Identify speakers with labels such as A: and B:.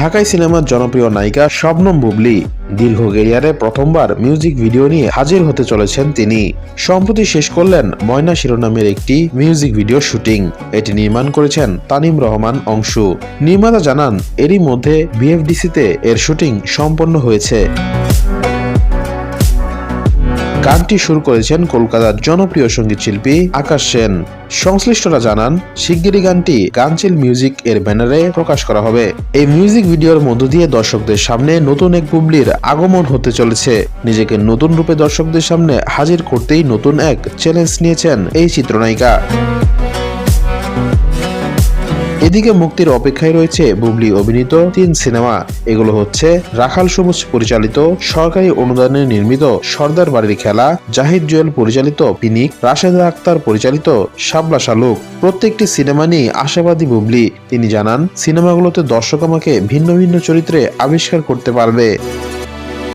A: ঢাকাই সিনেমার জনপ্রিয় নায়িকা শবনম বুবলি। দীর্ঘ কেরিয়ারে প্রথমবার মিউজিক ভিডিও নিয়ে হাজির হতে চলেছেন তিনি। সম্প্রতি শেষ করলেন ময়না শিরোনামের একটি মিউজিক ভিডিও শুটিং। এটি নির্মাণ করেছেন তানিম রহমান অংশু। নির্মাতা জানান, এরই মধ্যে বিএফডিসিতে এর শুটিং সম্পন্ন হয়েছে। গানটি শুরু করেছেন কলকাতার জনপ্রিয় সংগীত শিল্পী আকাশ সেন। সংশ্লিষ্টরা জানান, শিগগিরই গানটি গানচিল মিউজিক এর ব্যানারে প্রকাশ করা হবে। এই মিউজিক ভিডিওর মধ্য দিয়ে দর্শকদের সামনে নতুন এক বুবলির আগমন হতে চলেছে। নিজেকে নতুন রূপে দর্শকদের সামনে হাজির করতেই নতুন এক চ্যালেঞ্জ নিয়েছেন এই চিত্রনায়িকা। এদিকে মুক্তির অপেক্ষায় রয়েছে বুবলি অভিনীত তিন সিনেমা। এগুলো হচ্ছে রাখাল সবুজ পরিচালিত সরকারি অনুদানে নির্মিত সর্দার বাড়ির খেলা, জাহিদ জুয়েল পরিচালিত পিনিক রাশেদা আক্তার পরিচালিত শাবলা শালুক। প্রত্যেকটি সিনেমা নিয়ে আশাবাদী বুবলি। তিনি জানান, সিনেমাগুলোতে দর্শক আমাকে ভিন্ন ভিন্ন চরিত্রে আবিষ্কার করতে পারবে।